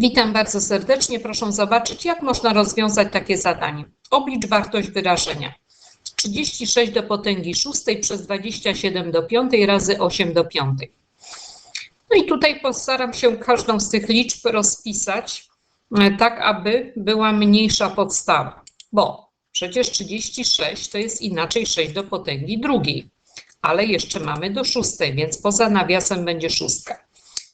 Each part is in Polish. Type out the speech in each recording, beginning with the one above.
Witam bardzo serdecznie. Proszę zobaczyć, jak można rozwiązać takie zadanie. Oblicz wartość wyrażenia. 36 do potęgi szóstej przez 27 do piątej razy 8 do piątej. No i tutaj postaram się każdą z tych liczb rozpisać e, tak, aby była mniejsza podstawa, bo przecież 36 to jest inaczej 6 do potęgi drugiej, ale jeszcze mamy do szóstej, więc poza nawiasem będzie szóstka.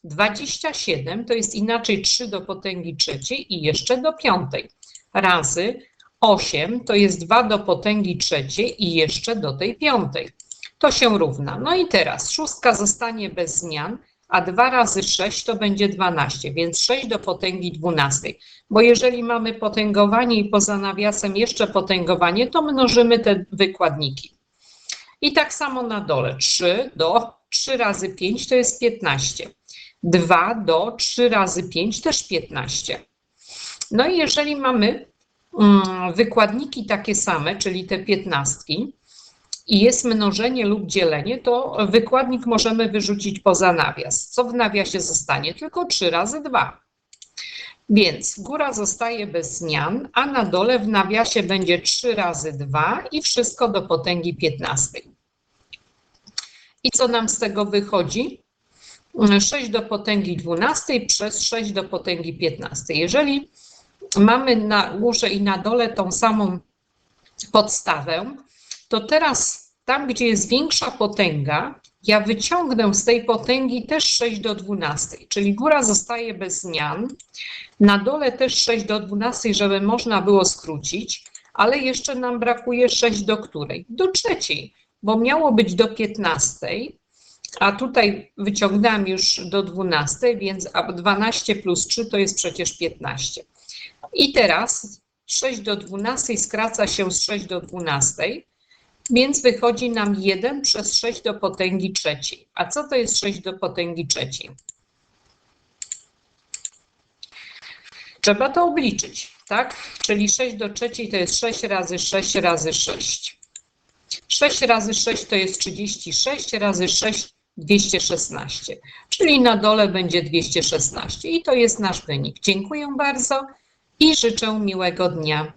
27 to jest inaczej 3 do potęgi trzeciej i jeszcze do piątej. Razy 8 to jest 2 do potęgi trzeciej i jeszcze do tej piątej. To się równa. No i teraz szóstka zostanie bez zmian, a 2 razy 6 to będzie 12, więc 6 do potęgi 12. Bo jeżeli mamy potęgowanie i poza nawiasem jeszcze potęgowanie, to mnożymy te wykładniki. I tak samo na dole 3 do 3 razy 5 to jest 15. 2 do 3 razy 5 też 15. No i jeżeli mamy mm, wykładniki takie same, czyli te piętnastki, i jest mnożenie lub dzielenie, to wykładnik możemy wyrzucić poza nawias. Co w nawiasie zostanie? Tylko 3 razy 2. Więc góra zostaje bez zmian, a na dole w nawiasie będzie 3 razy 2 i wszystko do potęgi 15. I co nam z tego wychodzi? 6 do potęgi 12 przez 6 do potęgi 15. Jeżeli mamy na górze i na dole tą samą podstawę, to teraz tam, gdzie jest większa potęga, ja wyciągnę z tej potęgi też 6 do 12, czyli góra zostaje bez zmian, na dole też 6 do 12, żeby można było skrócić, ale jeszcze nam brakuje 6 do której? Do trzeciej, bo miało być do 15, a tutaj wyciągnęłam już do 12, więc 12 plus 3 to jest przecież 15. I teraz 6 do 12 skraca się z 6 do 12, więc wychodzi nam 1 przez 6 do potęgi trzeciej. A co to jest 6 do potęgi trzeciej? Trzeba to obliczyć, tak? Czyli 6 do trzeciej to jest 6 razy 6 razy 6. 6 razy 6 to jest 36 razy 6 216, czyli na dole będzie 216 i to jest nasz wynik. Dziękuję bardzo i życzę miłego dnia.